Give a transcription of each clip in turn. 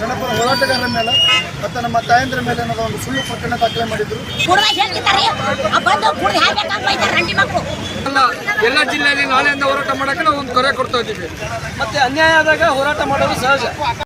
ಜನಪರ ಹೋರಾಟಗಾರರ ಮೇಲೆ ಮತ್ತೆ ನಮ್ಮ ತಾಯಂದ್ರ ಮೇಲೆ ಅನ್ನೋದು ಒಂದು ಸುಳ್ಳು ಪ್ರಕರಣ ದಾಖಲೆ ಮಾಡಿದ್ರು. ಎಲ್ಲ ಎಲ್ಲ ಜಿಲ್ಲೆಯಲ್ಲಿ ನಾಳೆಯಿಂದ ಹೋರಾಟ ಮಾಡಕ್ಕೆ ನಾವು ಒಂದು ಕರೆ ಕೊಡ್ತಾ ಇದ್ದೀವಿ. ಮತ್ತೆ ಅನ್ಯಾಯ ಆದಾಗ ಹೋರಾಟ ಮಾಡೋದು ಸಹಜ.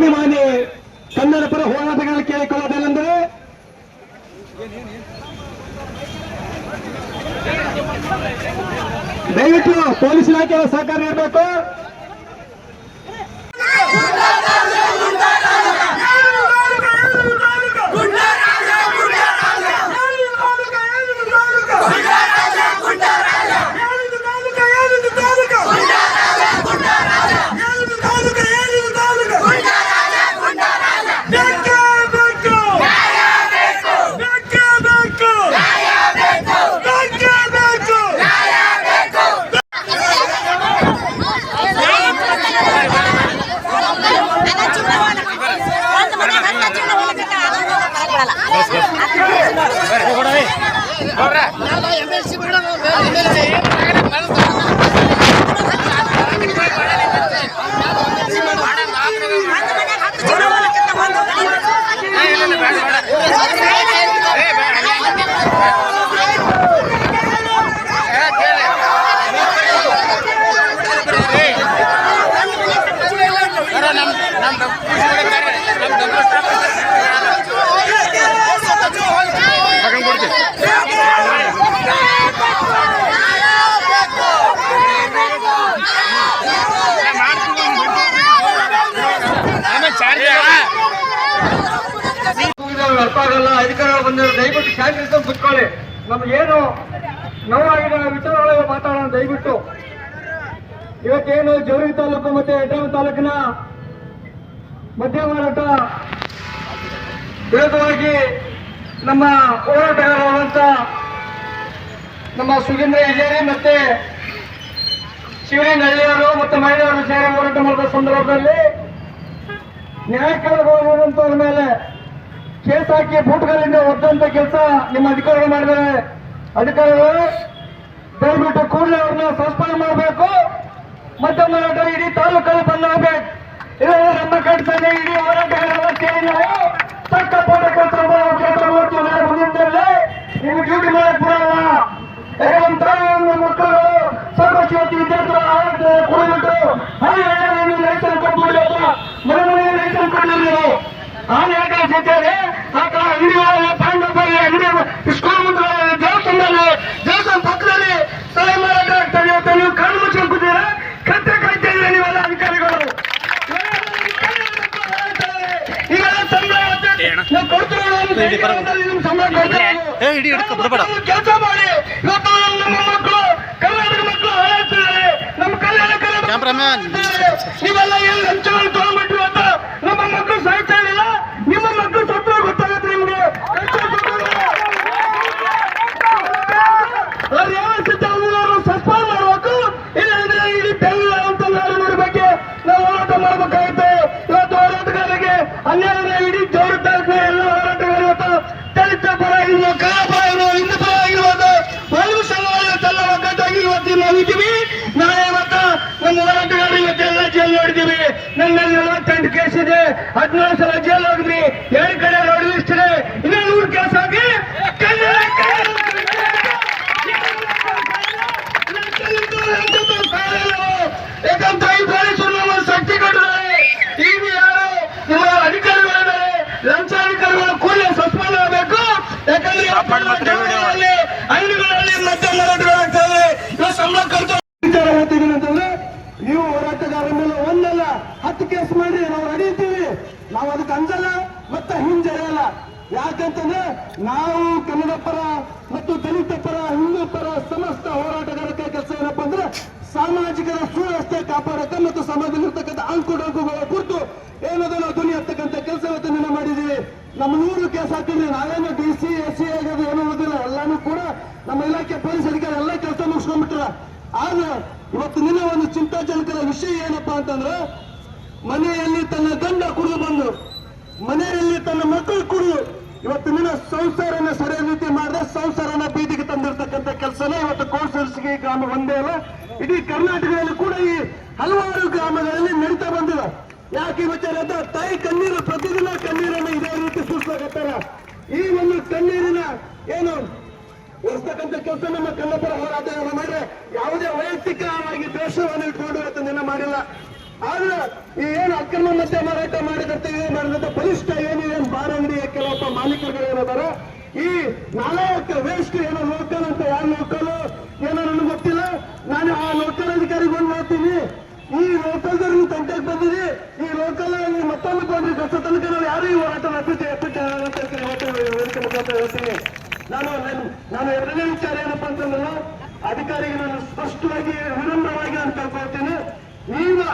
ಸ್ವಾಭಿಮಾನಿ ಕನ್ನಡ ಪರ ಹೋರಾಟಗಾರರು ಕೇಳಿಕೊಳ್ಳೋದೇನೆಂದರೆ ದಯವಿಟ್ಟು ಪೊಲೀಸ್ ಇಲಾಖೆಯ ಆಗಲ್ಲ. ಒಂದು ಮನೆ ಹತ್ತು ಜೀವನ ಹೋಗ್ಲಿಕ್ಕೆ ಒಂದು ಮುಗಿದವ್ರು ಅರ್ಥ ಆಗಲ್ಲ. ಅಧಿಕಾರಿಗಳು ಬಂದಿರೋ ದಯವಿಟ್ಟು ಶಾಂತಿ ಕುತ್ಕೊಳ್ಳಿ. ನಮ್ಗೆ ಏನು ನೋವಾಗಿರೋ ವಿಚಾರಗಳು ಮಾತಾಡೋಣ, ದಯವಿಟ್ಟು. ಇವತ್ತೇನು ಜವರಿ ತಾಲೂಕು ಮತ್ತೆ ಎಡ್ರಾಮ್ ತಾಲೂಕಿನ ಮಧ್ಯ ಮಾರಾಟ. ವಿರೋಧವಾಗಿ ನಮ್ಮ ಹೋರಾಟಗಾರರಾದಂತ ನಮ್ಮ ಸುಗೇಂದ್ರ ಹಿಜೇರಿ ಮತ್ತೆ ಶಿವಲಿಂಗ ಹಳ್ಳಿಯವರು ಮತ್ತು ಮಹಿಳೆಯರು ಸೇರಿ ಹೋರಾಟ ಮಾಡಿದ ಸಂದರ್ಭದಲ್ಲಿ ನ್ಯಾಯ ಮೇಲೆ ಕೇಸ್ ಹಾಕಿ ಬೂಟ್ಗಳಿಂದ ಒದ್ದಂತ ಕೆಲಸ ನಿಮ್ಮ ಅಧಿಕಾರಿಗಳು ಮಾಡಿದ್ದಾರೆ. ಅಧಿಕಾರಿಗಳು, ದಯವಿಟ್ಟು ಕೂಡಲೇ ಅವ್ರನ್ನ ಸಸ್ಪೆಂಡ್ ಮಾಡಬೇಕು. ಮತ್ತೆ ಮಾರಾಟ ಇಡೀ ತಾಲೂಕಲ್ಲಿ ಬಂದ್ ಆಗ್ಬೇಕು. ಇಲ್ಲ ನಮ್ಮ ಕಟ್ಟದಲ್ಲಿ ಇಡೀ ಹೋರಾಟಗಾರರ ಸೇರಿ ನಾವು ತಕ್ಕ ಪೋಟ ಕೆಲಸ ಮಾಡೋ ಕೆಲಸ ಮಾಡ್ತೀವಿ. ನಾಳೆ ಮುಂದಿನ ದಿನದಲ್ಲಿ ನಿಮ್ಗೆ ಡ್ಯೂಟಿ ಮಾಡಕ್ ಬರಲ್ಲ. ಯಾಕಂದ್ರೆ ನಮ್ಮ ತಾಯಿ ನಮ್ಮ ಮಕ್ಕಳು ಸರ್ವಶಿವತಿ ವಿದ್ಯಾರ್ಥಿಗಳು ಕುಡಿಬಿಟ್ಟು ಹಳ್ಳಿ ಹಳ್ಳಿ ಲೈಸೆನ್ಸ್ ಕೊಟ್ಬಿಡಲ್ಲ ಮನೆ ಮನೆ ಲೈಸೆನ್ಸ್ ಕೊಟ್ಟಿರಿ ನೀವು ಆನೆ ಯಾಕೆ ಸಿಗ್ತಾರೆ ಆತ ಅಂಗಡಿ ಪಾಂಡವ ಅಂಗಡಿ ಸ್ಕೂಲ್ ಮುಂದೆ ದೇವಸ್ಥಾನದಲ್ಲಿ ದೇವಸ್ಥಾನ ಪಕ್ಕದಲ್ಲಿ ಸಲಹೆ ಮಾರಾಟ ಆಗ್ತದೆ ಅಂತ ನೀವು ಕಣ್ಣು ಮುಚ್ಕೊಂಡು ಕೂತೀರಾ ಕತ್ತೆ ಕಾಯ್ತಾ ಇದ್ದೀರಾ ನೀವೆಲ್ಲ ಅಧಿಕಾರಿಗಳು ಈಗೆಲ್ಲ ಸಂಬಳ ನಾವು ಕೊಡ್ತೀವಿ ನಿಮ್ಗೆ ಸಂಬಳ ಕೊಡ್ತೀವಿ ಕೆಲಸ ಮಾಡಿ ಇವತ್ತು ನಮ್ಮ ಮಕ್ಕಳು ಕರ್ನಾಟಕ ಮಕ್ಕಳು ಹಾಳಾಗ್ತಿದ್ದಾರೆ ನಮ್ಮ ಕಲ್ಯಾಣ ಕ್ಯಾಮ್ರಾಮ್ಯಾನ್ ನೀವೆಲ್ಲ ಏನ್ ಲಂಚವನ್ನು ತಗೊಂಡ್ಬಿಟ್ರಿ ಅಂತ ನಮ್ಮ ಮಕ್ಕಳು ಸಾಯ್ತಾ ಇರಲಿಲ್ಲ ನಿಮ್ಮ ಮಕ್ಕಳು ಸತ್ತು ಗೊತ್ತಾಗುತ್ತೆ ನಿಮ್ಗೆ ಅವ್ರು ಯಾವ ಸಿದ್ದರಾಮಯ್ಯವರು ಸಸ್ಪೆಂಡ್ ಮಾಡಬೇಕು ಇಲ್ಲಾಂದ್ರೆ ಇಡೀ ಬೆಂಗಳೂರು ಅಂತ ನಾಡಿನ ಬಗ್ಗೆ ನಾವು ಹೋರಾಟ ಮಾಡಬೇಕಾಗುತ್ತೆ ಇವತ್ತು ಹೋರಾಟಗಾರರಿಗೆ ಅನ್ಯಾಯ ಇಡೀ ಜೋರು ತಾಲೂಕಿನ ಎಲ್ಲ ಹೋರಾಟಗಾರರು ಇವತ್ತು ದಲಿತ ಪರ ಆಗಿರುವ ಕನ್ನಡ ಪರ ಆಗಿರುವ ಹಿಂದೂ ಪರ ಆಗಿರುವುದು ಒಂದು ಸಂಘಟನೆ ಒಗ್ಗಟ್ಟಾಗಿ ಇವತ್ತು ನಾವು ಇದ್ದೀವಿ ನಾಳೆ ಇವತ್ತು ನಮ್ಮ ಹೋರಾಟಗಾರರು ಇವತ್ತೆಲ್ಲ ಜೈಲು ನೋಡಿದ್ದೀವಿ ನನ್ನಲ್ಲಿ ನಲವತ್ತೆಂಟು ಕೇಸ್ ಇದೆ ಹದಿನೇಳು ಸಲ ಜೈಲು ಹೋಗಿದ್ವಿ ಎರಡು ಕಡೆ ರೋಡ್ ಲಿಸ್ಟ್ ಇದೆ ಇನ್ನೂ ನೂರು ಕೇಸ್ ಆಗಿ ಕನ್ನಡ ಯಾಕಂತ ಈ ಪೊಲೀಸರು ನಮ್ಮ ಶಕ್ತಿ ಕೊಟ್ಟಿದ್ದಾರೆ ಈಗ ಯಾರು ನಿಮ್ಮ ಅಧಿಕಾರಿಗಳಿದ್ದಾರೆ ಲಂಚ ಅಧಿಕಾರಿಗಳು ಕೂಡಲೇ ಸಸ್ಪೆಂಡ್ ಆಗಬೇಕು ಯಾಕಂದ್ರೆ ಅಂಗಡಿಗಳಲ್ಲಿ ಅಂಗಡಿಗಳಲ್ಲಿ ಮದ್ಯ ಮಾರಾಟಗಳಾಗ್ತವೆ ಇವಾಗ ಸಂಬಳ ಖರ್ಚು ವಿಚಾರ ಹೇಳ್ತಿದ್ದೀನಿ ಅಂತಂದ್ರೆ ನೀವು ಹೋರಾಟಗಾರರ ಮೇಲೆ ಒಂದಲ್ಲ ಹತ್ತು ಕೇಸ್ ಮಾಡಿ ನಾವು ನಡೀತೀವಿ ಅಂಜಲ್ಲ ಮತ್ತೆ ಹಿಂಜರಿಯಲ್ಲ ಯಾಕಂತಂದ್ರೆ ನಾವು ಕನ್ನಡ ಪರ ಮತ್ತು ದಲಿತ ಪರ, ಹಿಂದೂ ಪರ ಸಮಸ್ತ ಹೋರಾಟಗಾರಕ್ಕೆ ಕೆಲಸ ಏನಪ್ಪಾ ಅಂದ್ರೆ ಸಾಮಾಜಿಕ ಸುವ್ಯವಸ್ಥೆ ಕಾಪಾಡಕ್ಕೆ ಮತ್ತು ಸಮಾಜದಲ್ಲಿರ್ತಕ್ಕಂಥ ಅಂಕುಡೊಂಕುಗಳ ಕುರಿತು ಏನದ ನಾವು ಧ್ವನಿ ಹತ್ತಕ್ಕಂಥ ಕೆಲಸ ಮಾಡಿದೀವಿ ನಮ್ಮ ನೂರು ಕೆಲಸ ಹಾಕಿದ್ರೆ ನಾವೇನು ಡಿ ಸಿ, ಎಸ್ ಸಿ ಆಗೋದು ಏನೂ ಉಳಿದಿಲ್ಲ ಎಲ್ಲಾನು ಕೂಡ ನಮ್ಮ ಇಲಾಖೆ ಪೊಲೀಸ್ ಅಧಿಕಾರಿ ಎಲ್ಲ ಕೆಲಸ ಮುಗಿಸ್ಕೊಂಡ್ಬಿಟ್ರ. ಆದ್ರೆ ಇವತ್ತು ನಿನ್ನ ಒಂದು ಚಿಂತಾಜನಕರ ವಿಷಯ ಏನಪ್ಪಾ ಅಂತಂದ್ರೆ ಮನೆಯಲ್ಲಿ ತನ್ನ ಮನೆಯಲ್ಲಿ ತನ್ನ ಮಕ್ಕಳು ಕುಡಿದು ಇವತ್ತು ನಿನ್ನ ಸಂಸಾರನ ಸರಿಯಾದ ರೀತಿ ಮಾಡಿದ್ರೆ ಸಂಸಾರನ ಬೀದಿಗೆ ತಂದಿರತಕ್ಕಂತ ಕೆಲಸನ ಇವತ್ತು ಕೋರ್ಸರ್ಸ್ಗೆ ಗ್ರಾಮ ಒಂದೇ ಅಲ್ಲ? ಇಡೀ ಕರ್ನಾಟಕದಲ್ಲಿ ಕೂಡ ಈ ಹಲವಾರು ಗ್ರಾಮಗಳಲ್ಲಿ ನಡೀತಾ ಬಂದಿದೆ. ಯಾಕೆ ವಿಚಾರ ಅಂತ ತಾಯಿ ಕಣ್ಣೀರು ಪ್ರತಿದಿನ ಕಣ್ಣೀರನ್ನ ಇದೇ ರೀತಿ ಸೂಚಿಸ್ಲಾಗತ್ತಾರ ಈ ಒಂದು ಕಣ್ಣೀರಿನ ಏನು ಇರ್ತಕ್ಕಂಥ ಕೆಲಸ ನಮ್ಮ ಕನ್ನಪರ ಹೋರಾಟಗಳನ್ನು ಮಾಡಿದ್ರೆ ಯಾವುದೇ ವೈಯಕ್ತಿಕವಾಗಿ ದ್ವೇಷವನ್ನು ಇಟ್ಕೊಂಡು ಇವತ್ತು ನಿನ್ನ ಮಾಡಿಲ್ಲ. ಆದ್ರೆ ಈ ಏನು ಅಕ್ರಮ ಮತ್ತೆ ಮಾರಾಟ ಮಾಡಿದಂತೆ ಏನು ಮಾಡಿದಂತ, ಬಲಿಷ್ಠ ಏನು ಏನ್ ಬಾರ ಅಂಗಡಿಯ ಕೆಲವೊಬ್ಬ ಮಾಲೀಕರುಗಳು ಏನಾದಾರ ಈ ನಾಲ್ಕು ವೇಸ್ಟ್ ಏನೋ ಲೋಕಲ್ ಅಂತ ಯಾರು ಲೋಕಲ್ ಏನೋ ನನಗೆ ಗೊತ್ತಿಲ್ಲ. ನಾನು ಆ ಲೋಕಲ್ ಅಧಿಕಾರಿಗೆ ಬಂದು ಮಾಡ್ತೀನಿ ಈ ಲೋಕಲ್ದವ್ರಿಗೆ ತಂಟೆಗೆ ಬಂದಿದೆ ಈ ಲೋಕಲ್ ಮತ್ತೊಂದು ಬಂದ್ರೆ ಕಷ್ಟ ತನಕ ನಾವು ಯಾರು ಈ ಹೋರಾಟ ಅಂತ ವೇದಿಕೆ ಮುಖಾಂತರ ಹೇಳ್ತೀನಿ. ನಾನು ನಾನು ಎರಡನೇ ವಿಚಾರ ಏನಪ್ಪಾ ಅಂತಂದ್ರೆ, ಅಧಿಕಾರಿಗೆ ನಾನು ಸ್ಪಷ್ಟವಾಗಿ ವಿನಮ್ರವಾಗಿ ಅಂತ ಕೇಳ್ಕೊಳ್ತೀನಿ. ನೀವು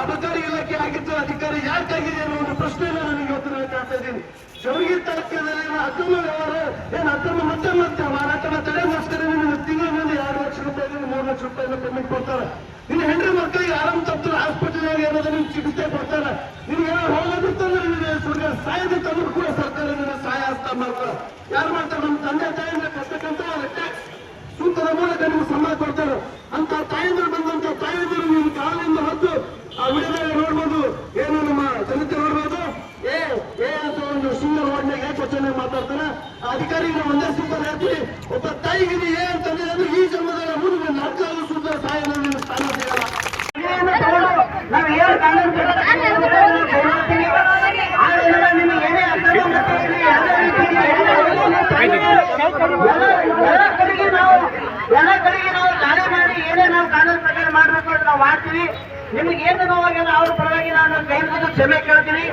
ಅಬಕಾರಿ ಇಲಾಖೆ ಆಗಿತ್ತು ಅಧಿಕಾರಿ ಯಾಕಾಗಿದೆ ಅನ್ನೋ ಒಂದು ಪ್ರಶ್ನೆಯನ್ನು ನಾನು ಇವತ್ತು ನಾನು ಕೇಳ್ತಾ ಇದ್ದೀನಿ. ಜವರಿಗೆ ತಾಲೂಕಿನಲ್ಲಿ ಅಕ್ರಮ ವ್ಯವಹಾರ ಏನು ಅಕ್ರಮ ಮತ್ತೆ ಮತ್ತೆ ಮಾರಾಟನ ತಡೆಗೋಸ್ಕರ ನಿಮಗೆ ತಿಂಗಳಿನಲ್ಲಿ ಎರಡು ಲಕ್ಷ ರೂಪಾಯಿ ಮೂರು ಲಕ್ಷ ರೂಪಾಯಿ ಪೇಮೆಂಟ್ ಕೊಡ್ತಾರೆ. ನಿನ್ನ ಹೆಂಡ್ರಿ ಮಕ್ಕಳಿಗೆ ಆರಾಮ್ ತಪ್ಪು ಹಾಸ್ಪಿಟಲ್ ಏನಾದ್ರು ನಿಮ್ಗೆ ಚಿಕಿತ್ಸೆ ಕೊಡ್ತಾರೆ. ನಿಮ್ಗೆ ಏನೋ ಹೋಗೋದಿತ್ತಂದ್ರೆ ನಿಮಗೆ ಸುಳ್ಳು ತಂದ್ರು ಕೂಡ ಸರ್ಕಾರ ನಿನ್ನ ಸಹಾಯ ಅಂತ ಮಾಡ್ತಾರೆ. ಯಾರು ಮಾಡ್ತಾರೆ? ನಮ್ಮ ತಂದೆ ತಾಯಿಂದ ಕಷ್ಟಕ್ಕಂತ ಟ್ಯಾಕ್ಸ್ ಸೂತ್ರದ ಮೂಲಕ ನಿಮ್ಗೆ ಸಂಬಳ ಕೊಡ್ತಾರೆ. ಅಂತ ತಾಯಿಂದ್ರು ಬಂದಂತ ತಾಯಂದ್ರು ನೀವು ಕಾಲಿಂದ ಹೊತ್ತು ಆ ವಿಡಿಯೋದಲ್ಲಿ ನೋಡ್ಬೋದು ಏನು ನಮ್ಮ ಜನತೆ ನೋಡ್ಬೋದು ಏ ಏ ಅಂತ ಒಂದು ಸುಂದರ ರೋಡ್ನಾಗ ಯಾಕೆ ಚೆನ್ನಾಗಿ ಮಾತಾಡ್ತಾರೆ ಅಧಿಕಾರಿಗೆ ಒಂದೇ ಸೂತ್ರ ಹೇಳ್ತೀವಿ ಒಬ್ಬ ತಾಯಿಗೆ ಅಂತಂದ್ರೆ ಈ ಜನ್ಮದಲ್ಲಿ ಮುಂದೆ ನಾಲ್ಕಾರು ಸೂತ್ರ ತಾಯಿ ನಿಮ್ಮ ಸ್ಥಾನ ನಾವು ಏನು ಎಲ್ಲ ಕಡೆಗೆ ನಾವು ಎಲ್ಲ ಕಡೆಗೆ ನಾವು ದಾಳಿ ಮಾಡಿ ಏನೇ ನಾವು ಕಾನೂನು ಪ್ರಕಾರ ಮಾಡಬೇಕು ಅಂತ ನಾವು ಮಾಡ್ತೀವಿ ನಿಮ್ಗೆ ಏನು ನೋವಾಗಿದೆ ಅವ್ರ ಪರವಾಗಿ ನಾನು ಕೈ ಕ್ಷಮೆ ಕೇಳ್ತೀನಿ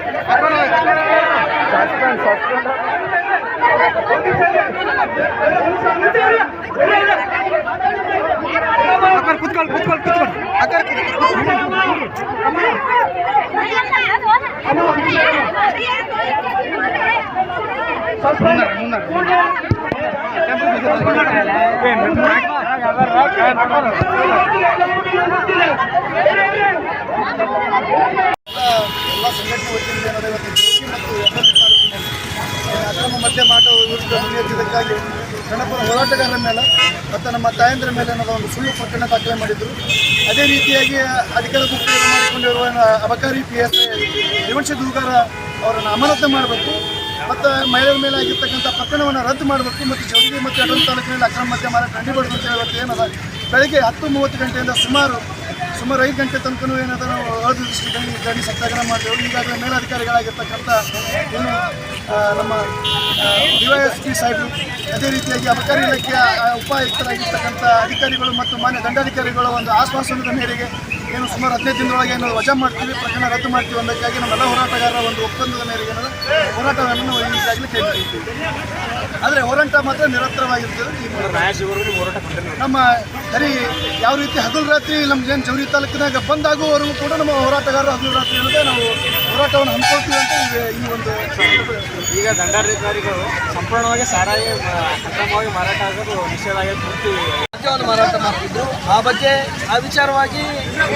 अगर कुछ कर कुछ कर कुछ कर। अगर मुन्नर मुन्नर। ಎಲ್ಲ ಸಂಘಟನೆ ವತಿಯಿಂದ ಏನಾದ್ರೆ ಇವತ್ತು ಹಿಂದೆ ಮಾಟ ವಿರುದ್ಧ ಗಣಪನ ಹೋರಾಟಗಾರರ ಮೇಲೆ ಮತ್ತು ನಮ್ಮ ತಾಯಂದ್ರ ಮೇಲೆ ಅನ್ನೋದು ಒಂದು ಸುಳ್ಳು ಪ್ರಕರಣ ದಾಖಲೆ ಮಾಡಿದರು. ಅದೇ ರೀತಿಯಾಗಿ ಅಧಿಕಾರ ದುರುಪಯೋಗ ಮಾಡಿಕೊಂಡಿರುವ ಅಬಕಾರಿ ಪಿ ಎಸ್ ರೇವಣ್ ದುರ್ಗಾರ ಅವರನ್ನು ಅಮಾನತು ಮಾಡಬೇಕು ಮತ್ತು ಮಹಿಳೆಯರ ಮೇಲೆ ಆಗಿರ್ತಕ್ಕಂಥ ಪ್ರಕರಣವನ್ನು ರದ್ದು ಮಾಡಬೇಕು ಮತ್ತು ಜವರಿಗೆ ಮತ್ತು ಎರಡೂರು ತಾಲೂಕಿನಲ್ಲಿ ಅಕ್ರಮ ಮಧ್ಯ ಮಾರಾಟ ಕಂಡುಬಡಬೇಕು ಹೇಳುವಂಥ ಏನದ ಬೆಳಗ್ಗೆ ಹತ್ತು ಮೂವತ್ತು ಗಂಟೆಯಿಂದ ಸುಮಾರು ಸುಮಾರು ಐದು ಗಂಟೆ ತನಕನೂ ಏನಾದರೂ ನಾವು ಅನಿರ್ದಿಷ್ಟ ಗಣಿ ಗಣಿ ಸತ್ಯಾಗ್ರಹ ಮಾಡಿದೆವು. ಈಗಾಗಲೇ ಮೇಲಧಿಕಾರಿಗಳಾಗಿರ್ತಕ್ಕಂಥ ಇನ್ನು ನಮ್ಮ ಡಿ ವೈ ಎಸ್ ಪಿ ಸಾಹೇಬರು, ಅದೇ ರೀತಿಯಾಗಿ ಅಬಕಾರಿ ಇಲಾಖೆಯ ಉಪಾಯುಕ್ತರಾಗಿರ್ತಕ್ಕಂಥ ಅಧಿಕಾರಿಗಳು ಮತ್ತು ಮಾನ್ಯ ದಂಡಾಧಿಕಾರಿಗಳ ಒಂದು ಆಶ್ವಾಸನದ ಮೇರೆಗೆ ಏನು ಸುಮಾರು ಹದಿನೈದು ದಿನದೊಳಗೆ ಏನು ವಜಾ ಮಾಡ್ತೀವಿ, ಪ್ರಕರಣ ರದ್ದು ಮಾಡ್ತೀವಿ ಅನ್ನೋದಕ್ಕಾಗಿ ನಮ್ಮೆಲ್ಲ ಹೋರಾಟಗಾರರ ಒಂದು ಒಪ್ಪಂದದ ಮೇರೆಗೆ ಏನಾದರೂ ಹೋರಾಟವನ್ನು ನಾವು ಈಗಾಗಲೇ ಕೈಬಿಟ್ಟಿದ್ದೀವಿ. ಆದರೆ ಹೋರಾಟ ಮಾತ್ರ ನಿರಂತರವಾಗಿರ್ತದೆ ಈ ನಮ್ಮ ಸರಿ ಯಾವ ರೀತಿ ಹಗಲು ರಾತ್ರಿ ನಮ್ಮ ಏನು ಜವರಿ ತಾಲೂಕಿನಾಗ ಬಂದಾಗುವವರೆಗೂ ಕೂಡ ನಮ್ಮ ಹೋರಾಟಗಾರರು ಹಗಲು ರಾತ್ರಿ ಇಲ್ಲದೆ ನಾವು ಹೋರಾಟವನ್ನು ಹಮ್ಮಿಕೊಳ್ತೀವಿ ಅಂತ ಈ- ಒಂದು ಈಗ ದಂಡಾಧಿಕಾರಿಗಳು ಸಂಪೂರ್ಣವಾಗಿ ಸಾರಾಯಿ ಸಂಪೂರ್ಣವಾಗಿ ಅಕ್ರಮವಾಗಿ ಮಾರಾಟ ಆಗೋದು ನಿಷೇಧ ಆಗಿ ಪೂರ್ತಿ ಮದ್ಯವನ್ನು ಮಾರಾಟ ಮಾಡ್ತಿದ್ರು. ಆ ಬಗ್ಗೆ ಆ ವಿಚಾರವಾಗಿ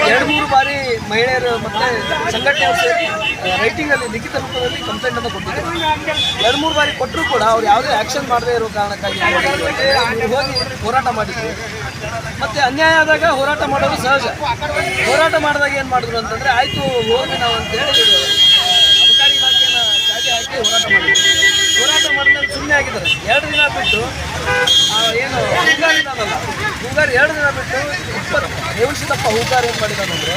ಎರಡು ಮೂರು ಬಾರಿ ಮಹಿಳೆಯರು ಮತ್ತೆ ಸಂಘಟನೆಯವರು ಸೇರಿ ರೈಟಿಂಗ್ ಅಲ್ಲಿ ಲಿಖಿತ ರೂಪದಲ್ಲಿ ಕಂಪ್ಲೇಂಟ್ ಅನ್ನು ಕೊಟ್ಟಿದ್ರು ಎರಡು ಮೂರು ಬಾರಿ ಕೊಟ್ಟರು ಕೂಡ ಅವ್ರು ಯಾವುದೇ ಆಕ್ಷನ್ ಮಾಡದೇ ಇರೋ ಕಾರಣಕ್ಕಾಗಿ ಹೋಗಿ ಹೋರಾಟ ಮಾಡಿದ್ರು. ಮತ್ತೆ ಅನ್ಯಾಯ ಆದಾಗ ಹೋರಾಟ ಮಾಡೋದು ಸಹಜ. ಹೋರಾಟ ಮಾಡಿದಾಗ ಏನು ಮಾಡಿದ್ರು ಅಂತಂದ್ರೆ, ಆಯ್ತು, ಹೋಗಿ ನಾವು ಅಂತೇಳಿ ಅಬಕಾರಿ ಇಲಾಖೆಯನ್ನು ಚಾಟಿ ಹಾಕಿ ಹೋರಾಟ ಮಾಡಿದ್ರು. ಹೋರಾಟ ಮಾಡಿದ್ರೆ ಸುಮ್ಮನೆ ಆಗಿದ್ದಾರೆ. ಎರಡು ದಿನ ಬಿಟ್ಟು ಏನು ಹೂಗಾರ್ ಇದ್ದಾನಲ್ಲ ಎರಡು ದಿನ ಬಿಟ್ಟು ಇಪ್ಪತ್ತು ನಿಮಿಷದಪ್ಪ ಹೂಗಾರ್ ಏನು ಮಾಡಿದಾನಂದ್ರೆ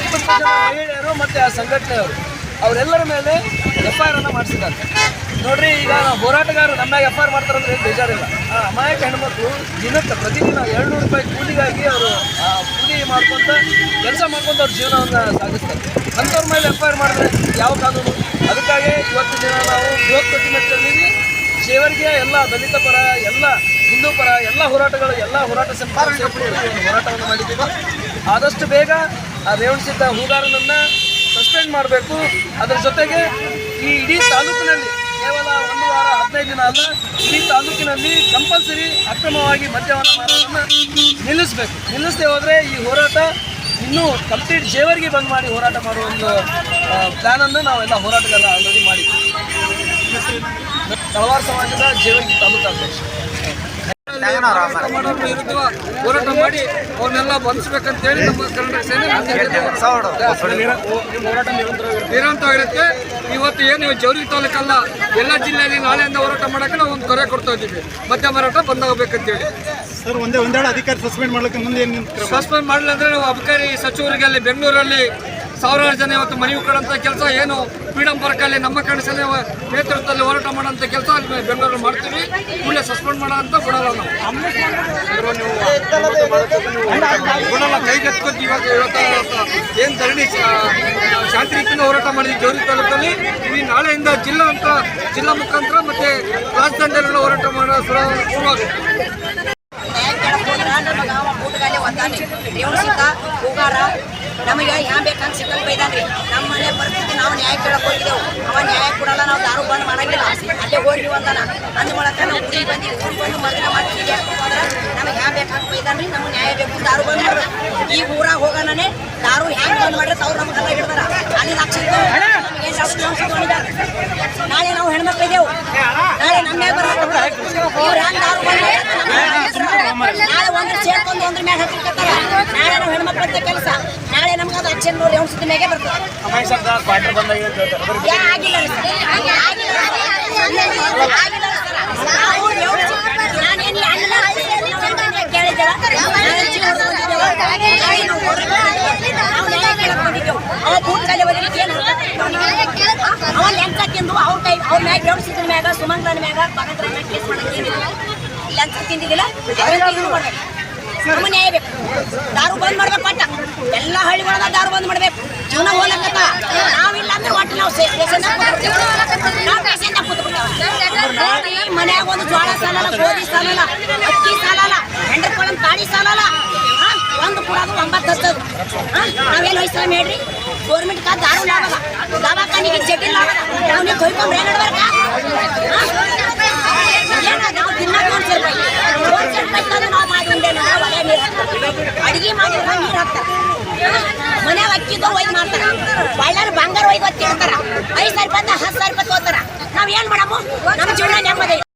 ಇಪ್ಪತ್ತು ಜನ ಮಹಿಳೆಯರು ಮತ್ತು ಆ ಸಂಘಟನೆಯವರು ಅವರೆಲ್ಲರ ಮೇಲೆ ಎಫ್ ಐ ಆರ್ ಅನ್ನು ಮಾಡಿಸಿದ್ದಾರೆ ನೋಡ್ರಿ ಈಗ ನಾವು ಹೋರಾಟಗಾರರು ನಮ್ಮ ಮ್ಯಾಗ ಎಫ್ ಐ ಆರ್ ಮಾಡ್ತಾರೆ ಅಂದ್ರೆ ಏನ್ ಬೇಜಾರಿಲ್ಲ ಆ ಅಮಾಯಕ ಹೆಣ್ಮಕ್ಳು ದಿನಕ್ಕೆ ಪ್ರತಿದಿನ ಏಳ್ನೂರು ರೂಪಾಯಿ ಕೂಲಿಗಾಗಿ ಅವರು ಕೂಲಿ ಮಾಡ್ಕೊಂತ ಕೆಲಸ ಮಾಡ್ಕೊಂತ ಅವ್ರ ಜೀವನವನ್ನು ಸಾಗಿಸ್ತಾರೆ ಅಂಥವ್ರ ಮೇಲೆ ಎಫ್ ಐ ಆರ್ ಮಾಡಿದ್ರೆ ಯಾವ ಕಾನೂನು ಅದಕ್ಕಾಗಿ ಇವತ್ತು ದಿನ ನಾವು ಬೃಹತ್ ಪ್ರತಿಮೆಯಲ್ಲಿ ಶೇವರ್ಗೆ ಎಲ್ಲ ದಲಿತ ಪರ, ಎಲ್ಲ ಹಿಂದೂ ಪರ, ಎಲ್ಲ ಹೋರಾಟಗಳು, ಎಲ್ಲ ಹೋರಾಟ ಸಂಸ್ಥೆ ಹೋರಾಟವನ್ನು ಮಾಡಿದ್ದೀವಿ. ಆದಷ್ಟು ಬೇಗ ಆ ರೇವಣಸಿದ್ದ ಹೂಗಾರನನ್ನು ಸಸ್ಪೆಂಡ್ ಮಾಡಬೇಕು. ಅದರ ಜೊತೆಗೆ ಈ ಇಡೀ ತಾಲೂಕಿನಲ್ಲಿ ಕೇವಲ ಒಂದು ವಾರ, ಹದಿನೈದು ದಿನ ಅಲ್ಲ, ಇಡೀ ತಾಲೂಕಿನಲ್ಲಿ ಕಂಪಲ್ಸರಿ ಅಕ್ರಮವಾಗಿ ಮದ್ಯವನ್ನು ಮಾರಾಟವನ್ನು ನಿಲ್ಲಿಸಬೇಕು. ನಿಲ್ಲಿಸದೆ ಹೋದರೆ ಈ ಹೋರಾಟ ಇನ್ನೂ ಕಂಪ್ಲೀಟ್ ಜೇವರಿಗೆ ಬಂದ್ ಮಾಡಿ ಹೋರಾಟ ಮಾಡುವ ಒಂದು ಪ್ಲಾನನ್ನು ನಾವೆಲ್ಲ ಹೋರಾಟಗಾರ ಆಲ್ರೆಡಿ ಮಾಡಿದ್ದೀವಿ ತಳವಾರ ಸಮಾಜದ ಜೀವನಕ್ಕೆ ತಾಲೂಕು ಅಧ್ಯಕ್ಷ. ಹೋರಾಟ ಮಾಡೋರ ವಿರುದ್ಧ ಹೋರಾಟ ಮಾಡಿ ಅವ್ರನ್ನೆಲ್ಲ ಬಂಧಿಸ್ಬೇಕಂತೇಳಿ ನಮ್ಮ ಕರ್ನಾಟಕ ಸೇನೆ ನಿರಂತರವಾಗಿರುತ್ತೆ. ಇವತ್ತು ಏನು ಜೌರಿ ತಾಲೂಕಲ್ಲ ಎಲ್ಲ ಜಿಲ್ಲೆಯಲ್ಲಿ ನಾಳೆಯಿಂದ ಹೋರಾಟ ಮಾಡಕ್ಕೆ ನಾವು ಒಂದು ಕರೆ ಕೊಡ್ತಾ ಇದ್ದೀವಿ. ಮದ್ಯ ಮಾರಾಟ ಬಂದಾಗಬೇಕಂತೇಳಿ. ಸರ್ ಒಂದೇ ಒಂದೇಳ ಅಧಿಕಾರಿ ಸಸ್ಪೆಂಡ್ ಮಾಡ್ಲಿಕ್ಕೆ ಮುಂದೆ ಏನು ಸಸ್ಪೆಂಡ್ ಮಾಡಲಿಲ್ಲ ಅಂದ್ರೆ ನಾವು ಅಬಕಾರಿ ಸಚಿವರಿಗೆ ಅಲ್ಲಿ ಬೆಂಗಳೂರಲ್ಲಿ ಸಾವಿರಾರು ಜನ ಇವತ್ತು ಮನವಿ ಕೊಡೋಂಥ ಕೆಲಸ. ಏನು ಫ್ರೀಡಮ್ ಪಾರ್ಕಲ್ಲಿ ನಮ್ಮ ಕನಸಲ್ಲಿ ನೇತೃತ್ವದಲ್ಲಿ ಹೋರಾಟ ಮಾಡೋಂಥ ಕೆಲಸ ಬೆಂಗಳೂರು ಮಾಡ್ತೀವಿ. ಕೂಡಲೇ ಸಸ್ಪೆಂಡ್ ಮಾಡೋ ಅಂತ ಬಿಡಲ್ಲ ನಾವು. ಬಿಡಲ್ಲ ಕೈಗೆತ್ಕೊಂಡು ಇವಾಗ ಇವತ್ತು ಏನು ಧರಣಿ ಶಾಂತಿ ರೀತಿಯಿಂದ ಹೋರಾಟ ಮಾಡಿದ್ವಿ ಜೋರಿ ತಾಲೂಕಲ್ಲಿ. ಈ ನಾಳೆಯಿಂದ ಜಿಲ್ಲಾ ಅಂತ, ಜಿಲ್ಲಾ ಮುಖಾಂತರ ಮತ್ತೆ ರಾಜಧಾನಿಯಲ್ಲಿ ಹೋರಾಟ ಮಾಡೋ ಶುರು, ಶುರುವಾಗುತ್ತೆ. ನಮಗ ಯಾ ಬೇಕಂತ ಸಿಕ್ಕಂಗ್ ಬೈದಾನ್ರಿ ನಮ್ಮ ಮನೆ ಪರಿಸ್ಥಿತಿ ನಾವು ನ್ಯಾಯ ಕೇಳಕ್ ಹೋಗಿದ್ದೆವು. ಅವ ನ್ಯಾಯ ಕೊಡಲ್ಲ, ನಾವು ದಾರು ಬಂದ್ ಮಾಡಂಗಿಲ್ಲ. ಅಲ್ಲೇ ಹೋಗಿ ಅಂತಾನ ಅಂದ ಮೂಲಕ ನಾವು ಊರಿಗೆ ಬಂದಿ ಊರಿಗೆ ಬಂದು ಮಗನ ಮಾಡ್ತೀವಿ. ಹೋದ್ರ ನಮಗೆ ಯಾವ ಬೇಕಂತ ಬೈದಾನ್ರಿ ನಮ್ಗೆ ನ್ಯಾಯ ಬೇಕು, ದಾರು ಬಂದ್ ಮಾಡ್ಬೇಕು ಈ ಊರಾಗ ಹೋಗೋಣನೆ ದಾರು ಹ್ಯಾಂಗ ಬಂದ್ ಮಾಡ್ರೆ ಅವ್ರು ನಮ್ಗೆಲ್ಲ ಹಿಡ್ದಾರ ಅಲ್ಲಿ ಲಕ್ಷ ನಾಳೆ ನಾವು ಹೆಣ್ಮಕ್ಳಿದೇವು. ನಾಳೆ ನಮ್ಮೇ ಬರ್ಬೇಕು ಇವ್ರು ಹ್ಯಾಂಗ ದಾರು? ನಾಳೆ ಒಂದ್ರ ಸೇರ್ಕೊಂಡು ಒಂದ್ರ ಮ್ಯಾಗ ಹತ್ತಿರ್ತಾರ ನಾಳೆ ನಾವು ಹೆಣ್ಮಕ್ಳ ಕೆಲಸ. ನಾಳೆ ನಮ್ಗೆ ಅದು ಅಚ್ಚನ್ ನೋಡಿ ಅವ್ನ ಮ್ಯಾಗೆ ಬರ್ತದೆ. ಆಗಿಲ್ಲ ಆಗಿಲ್ಲ ರೀ ಸರ್. ಆಗಿಲ್ಲ ರೀ ಸರ್. ನಾವು ಎವ್ರು- ನಾನೇನು ಅಣ್ಣ ಕೇಳಿದ್ದೆವ ನಾಳೆ ಜೀವ ಹೊಡ್ಕೊಂಡಿದ್ದೆವ. ನಾಳೆ ನಾವು ಹೊರಗೆ ಬಂದಿದ್ದೇವೆ. ನಾವು ನ್ಯಾಯ ಕೇಳಕ್ ಬಂದಿದ್ದೆವು ಅವ ಬೂಟ್ ಕಾಲಿ ಅವ್ರ ಕೈ ಅವ್ರ ಮ್ಯಾಗ ಎವ್ಸಿದ್ರ ಮ್ಯಾಗ ಸುಮಂಗ್ಲನ ಮ್ಯಾಗ ಭಗತ್ರ ಮ್ಯಾಗ ದಾರು ಬಂದ್ ಮಾಡ್ಬೇಕು ಪಟ್ಟ ಎಲ್ಲ ಹಳ್ಳಿಗಳಾಗ ದಾರು ಬಂದ್ ಮಾಡ್ಬೇಕು. ಜೀವನ ಹೋಲಕತ್ತ ನಾವಿಲ್ಲ ಅಂದ್ರೆ ಒಟ್ಟು ನಾವು ಮನ್ಯಾಗ ಒಂದು ಜೋಳ ಸಾಲಲ್ಲ, ಗೋಧಿ ಸಾಲಲ್ಲ, ಅಕ್ಕಿ ಸಾಲಲ್ಲ, ಹೆಂಡ್ರ ಕೊಳನ್ ತಾಳಿ ಸಾಲಲ್ಲ? ಒಂದು ಕೊಡೋದು ಒಂಬತ್ತು ಹತ್ತದು ನಾವೇನು ವಯಸ್ಸಲ್ಲ ಹೇಳ್ರಿ ಗೌರ್ಮೆಂಟ್ का दारू लावा दावा का नहीं ನಾವು ದಿನ ಫೋನ್ ನಾವು ಮಾಡಿ ಅಡಿಗೆ ಮಾಡಿದ್ರೆ ನೀರು ಹಾಕ್ತಾರೆ. ಮನೆ ಅಕ್ಕಿದ್ದು ಒಯ್ದು ಮಾಡ್ತಾರ. ಬಳ್ಳಾರ ಬಂಗಾರ ಒಯ್ದು ಹೊತ್ತು ಕೇಳ್ತಾರ ಐದು ಸಾವಿರ ರೂಪಾಯಿ ಹತ್ತು ಸಾವಿರ ರೂಪಾಯಿ ತೋತಾರ ನಾವ್ ಏನ್ ಮಾಡಮ್ಮ ನಮ್ಮ ಜೀವನ ನೆಮ್ಮದಿ.